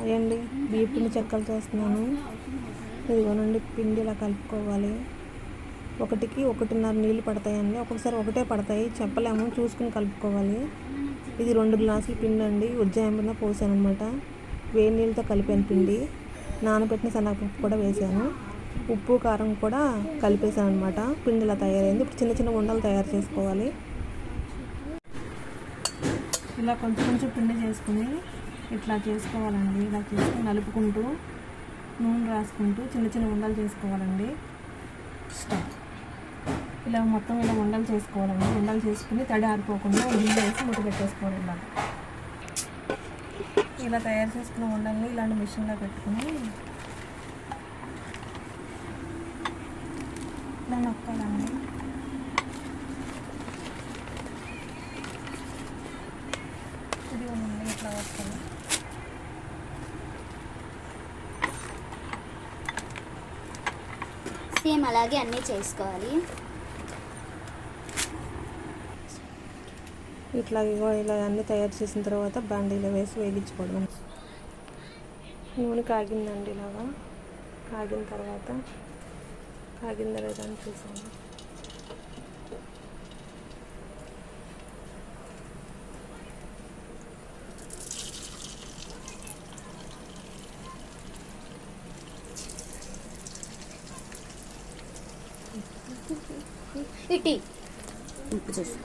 అదండి బియ్య పిండి చెక్కలు చేస్తున్నాను ఇదిగోనండి పిండి ఇలా కలుపుకోవాలి. ఒకటికి ఒకటిన్నర నీళ్ళు పడతాయండి. ఒక్కొక్కసారి ఒకటే పడతాయి. చెప్పలేము చూసుకుని కలుపుకోవాలి. ఇది రెండు గ్లాసుల పిండి అండి ఉజ్జాయింపున మీద పోసాను అనమాట వేడి నీళ్ళతో కలిపాను పిండి. నానబెట్టిన శనగపప్పు కూడా వేసాను. ఉప్పు కారం కూడా కలిపేసాను అనమాట పిండి ఇలా తయారైంది. ఇప్పుడు చిన్న చిన్న ఉండలు తయారు చేసుకోవాలి. ఇలా కొంచెం కొంచెం పిండి చేసుకుని ఇట్లా చేసుకోవాలండి. ఇలా చేసుకుని నలుపుకుంటూ నూనె రాసుకుంటూ చిన్న చిన్న ఉండలు చేసుకోవాలండి. స్టవ్ ఇలా మొత్తం ఇలా ఉండలు చేసుకోవాలండి. ఉండలు చేసుకుని తడి ఆరిపోకుండా గిన్నె వేసి ముట్టు పెట్టేసుకోవాలి ఇలా ఇలా తయారు చేసుకున్న ఉండల్ని ఇలాంటి మిషన్లో పెట్టుకుని ఇలా నొక్కాలండి. ఇది వస్తుంది సేమ్ అలాగే అన్నీ చేసుకోవాలి. ఇట్లా ఇగో ఇలా అన్నీ తయారు చేసిన తర్వాత బండిలో వేసి వేగించుకోవడం నూనె కాగిందండి ఇలాగా. కాగిన తర్వాత కాగిందా లేదా అని ఇటీ ఉప్పు చేసి.